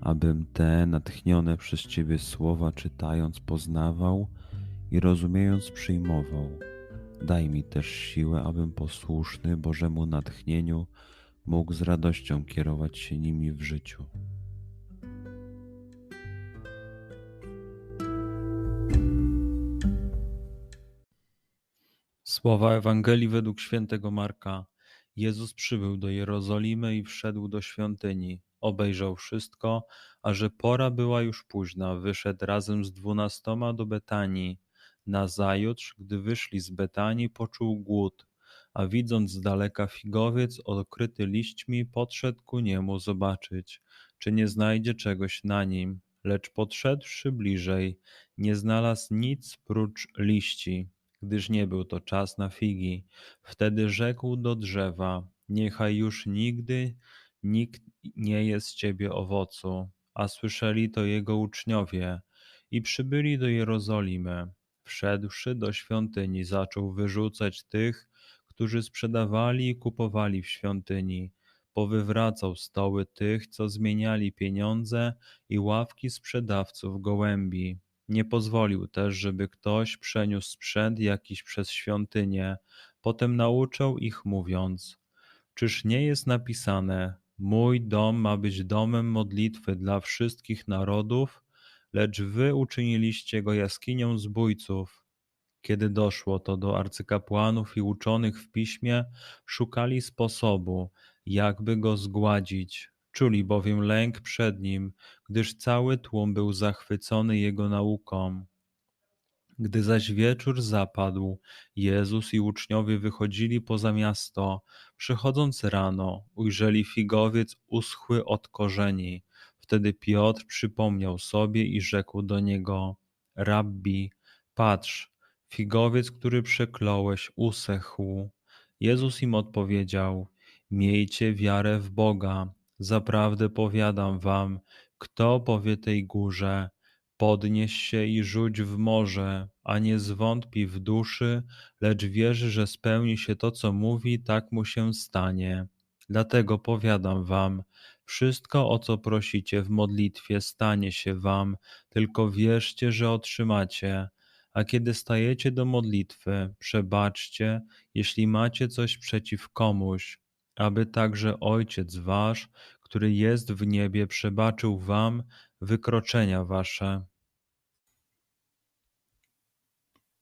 abym te natchnione przez Ciebie słowa czytając poznawał i rozumiejąc przyjmował. Daj mi też siłę, abym posłuszny Bożemu natchnieniu mógł z radością kierować się nimi w życiu. Słowa Ewangelii według świętego Marka. Jezus przybył do Jerozolimy i wszedł do świątyni obejrzał wszystko, a że pora była już późna, wyszedł razem z dwunastoma do Betanii. Nazajutrz, gdy wyszli z Betanii, poczuł głód, a widząc z daleka figowiec okryty liśćmi, podszedł ku niemu zobaczyć, czy nie znajdzie czegoś na nim. Lecz podszedłszy bliżej, nie znalazł nic prócz liści, gdyż nie był to czas na figi. Wtedy rzekł do drzewa: Niechaj już nigdy nikt nie jest z ciebie owocu. A słyszeli to jego uczniowie i przybyli do Jerozolimy. Wszedłszy do świątyni, zaczął wyrzucać tych, którzy sprzedawali i kupowali w świątyni. Powywracał stoły tych, co zmieniali pieniądze i ławki sprzedawców gołębi. Nie pozwolił też, żeby ktoś przeniósł sprzęt jakiś przez świątynię. Potem nauczał ich, mówiąc: Czyż nie jest napisane: Mój dom ma być domem modlitwy dla wszystkich narodów, lecz wy uczyniliście go jaskinią zbójców. Kiedy doszło to do arcykapłanów i uczonych w piśmie, szukali sposobu, jakby go zgładzić. Czuli bowiem lęk przed nim, gdyż cały tłum był zachwycony jego nauką. Gdy zaś wieczór zapadł, Jezus i uczniowie wychodzili poza miasto. Przychodząc rano, ujrzeli figowiec uschły od korzeni. Wtedy Piotr przypomniał sobie i rzekł do niego: Rabbi, patrz, figowiec, który przekląłeś, usechł. Jezus im odpowiedział: Miejcie wiarę w Boga. Zaprawdę powiadam wam, kto powie tej górze, Podnieś się i rzuć w morze, a nie zwątpi w duszy, lecz wierzy, że spełni się to, co mówi, tak mu się stanie. Dlatego powiadam wam, wszystko, o co prosicie w modlitwie, stanie się wam, tylko wierzcie, że otrzymacie. A kiedy stajecie do modlitwy, przebaczcie, jeśli macie coś przeciw komuś, aby także Ojciec Wasz, który jest w niebie, przebaczył wam wykroczenia wasze.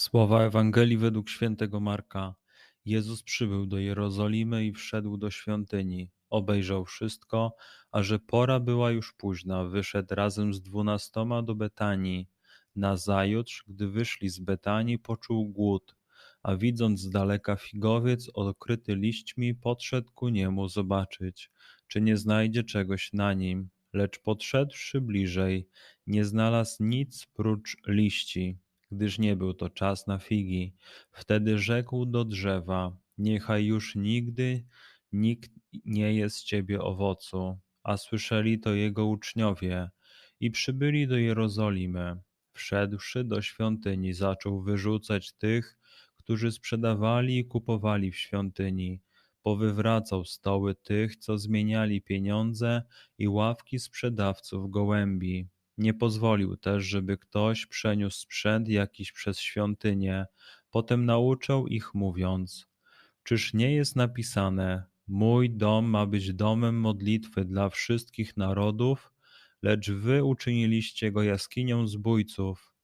Słowa Ewangelii według świętego Marka. Jezus przybył do Jerozolimy i wszedł do świątyni. Obejrzał wszystko, a że pora była już późna, wyszedł razem z dwunastoma do Betanii. Nazajutrz, gdy wyszli z Betanii, poczuł głód, a widząc z daleka figowiec okryty liśćmi, podszedł ku niemu zobaczyć, czy nie znajdzie czegoś na nim. Lecz podszedłszy bliżej, nie znalazł nic prócz liści gdyż nie był to czas na figi. Wtedy rzekł do drzewa: Niechaj już nigdy nikt nie jest z ciebie owocu. A słyszeli to jego uczniowie i przybyli do Jerozolimy. Wszedłszy do świątyni, zaczął wyrzucać tych, którzy sprzedawali i kupowali w świątyni. Powywracał stoły tych, co zmieniali pieniądze i ławki sprzedawców gołębi nie pozwolił też, żeby ktoś przeniósł sprzęt jakiś przez świątynię. Potem nauczał ich, mówiąc: Czyż nie jest napisane: Mój dom ma być domem modlitwy dla wszystkich narodów, lecz wy uczyniliście go jaskinią zbójców.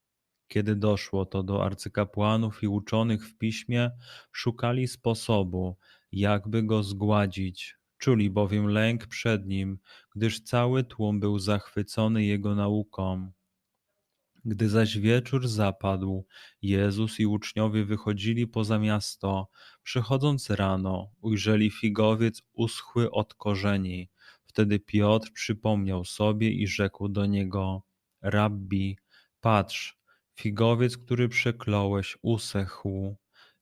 Kiedy doszło to do arcykapłanów i uczonych w piśmie, szukali sposobu, jakby go zgładzić. Czuli bowiem lęk przed nim, gdyż cały tłum był zachwycony jego nauką. Gdy zaś wieczór zapadł, Jezus i uczniowie wychodzili poza miasto. Przychodząc rano, ujrzeli figowiec uschły od korzeni. Wtedy Piotr przypomniał sobie i rzekł do niego: Rabbi, patrz, figowiec, który przekląłeś, usechł.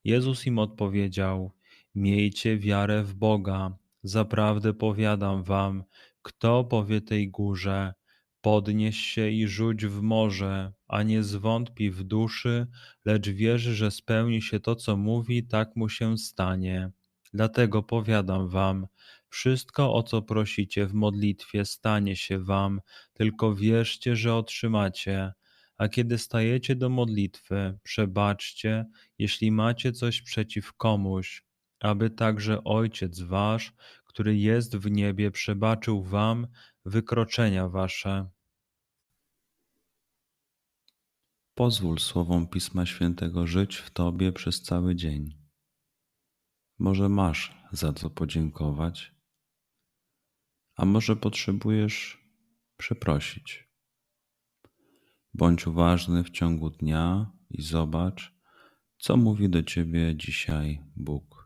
Jezus im odpowiedział: Miejcie wiarę w Boga. Zaprawdę powiadam wam, kto powie tej górze, podnieś się i rzuć w morze, a nie zwątpi w duszy, lecz wierzy, że spełni się to, co mówi, tak mu się stanie. Dlatego powiadam wam, wszystko, o co prosicie w modlitwie, stanie się wam, tylko wierzcie, że otrzymacie. A kiedy stajecie do modlitwy, przebaczcie, jeśli macie coś przeciw komuś, aby także Ojciec Wasz, który jest w niebie, przebaczył Wam wykroczenia Wasze. Pozwól słowom Pisma Świętego żyć w Tobie przez cały dzień. Może masz za co podziękować, a może potrzebujesz przeprosić. Bądź uważny w ciągu dnia i zobacz, co mówi do Ciebie dzisiaj Bóg.